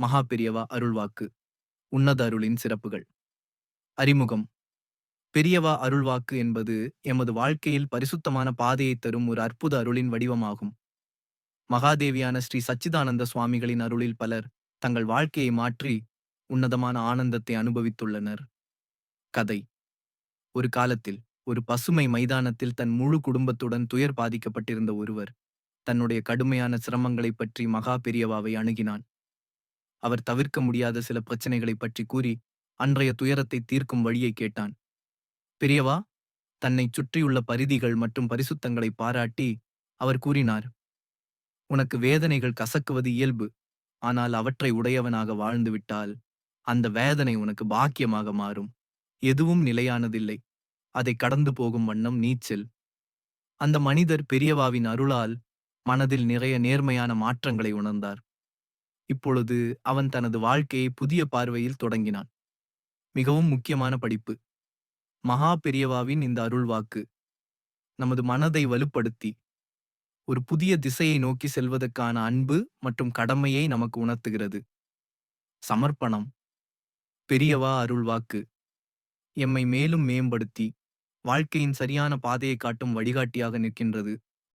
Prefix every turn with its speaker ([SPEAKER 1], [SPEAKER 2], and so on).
[SPEAKER 1] மகா பெரியவா அருள்வாக்கு. உன்னத அருளின் சிறப்புகள். அறிமுகம். பெரியவா அருள்வாக்கு என்பது எமது வாழ்க்கையில் பரிசுத்தமான பாதையை தரும் ஒரு அற்புத அருளின் வடிவமாகும். மகாதேவியான ஸ்ரீ சச்சிதானந்த சுவாமிகளின் அருளில் பலர் தங்கள் வாழ்க்கையை மாற்றி உன்னதமான ஆனந்தத்தை அனுபவித்துள்ளனர். கதை. ஒரு காலத்தில் ஒரு பசுமை மைதானத்தில் தன் முழு குடும்பத்துடன் துயர் பாதிக்கப்பட்டிருந்த ஒருவர் தன்னுடைய கடுமையான சிரமங்களைப் பற்றி மகா பெரியவாவை அணுகினான். அவர் தவிர்க்க முடியாத சில பிரச்சனைகளைப் பற்றி கூறி அன்றைய துயரத்தை தீர்க்கும் வழியை கேட்டான். பெரியவா தன்னைச் சுற்றியுள்ள பரிதிகள் மற்றும் பரிசுத்தங்களை பாராட்டி அவர் கூறினார் உனக்கு வேதனைகள் கசக்குவது இயல்பு ஆனால் அவற்றை உடையவனாக வாழ்ந்துவிட்டால் அந்த வேதனை உனக்கு பாக்கியமாக மாறும். எதுவும் நிலையானதில்லை. அதை கடந்து போகும் வண்ணம் நீச்சல் அந்த மனிதர் பெரியவாவின் அருளால் மனதில் நிறைய நேர்மையான மாற்றங்களை உணர்ந்தார். இப்பொழுது அவன் தனது வாழ்க்கையை புதிய பார்வையில் தொடங்கினான். மிகவும் முக்கியமான படிப்பு. மகா பெரியவாவின் இந்த அருள்வாக்கு நமது மனதை வலுப்படுத்தி ஒரு புதிய திசையை நோக்கி செல்வதற்கான அன்பு மற்றும் கடமையை நமக்கு உணர்த்துகிறது. சமர்ப்பணம் பெரியவா அருள்வாக்கு எம்மை மேலும் மேம்படுத்தி வாழ்க்கையின் சரியான பாதையை காட்டும் வழிகாட்டியாக நிற்கின்றது.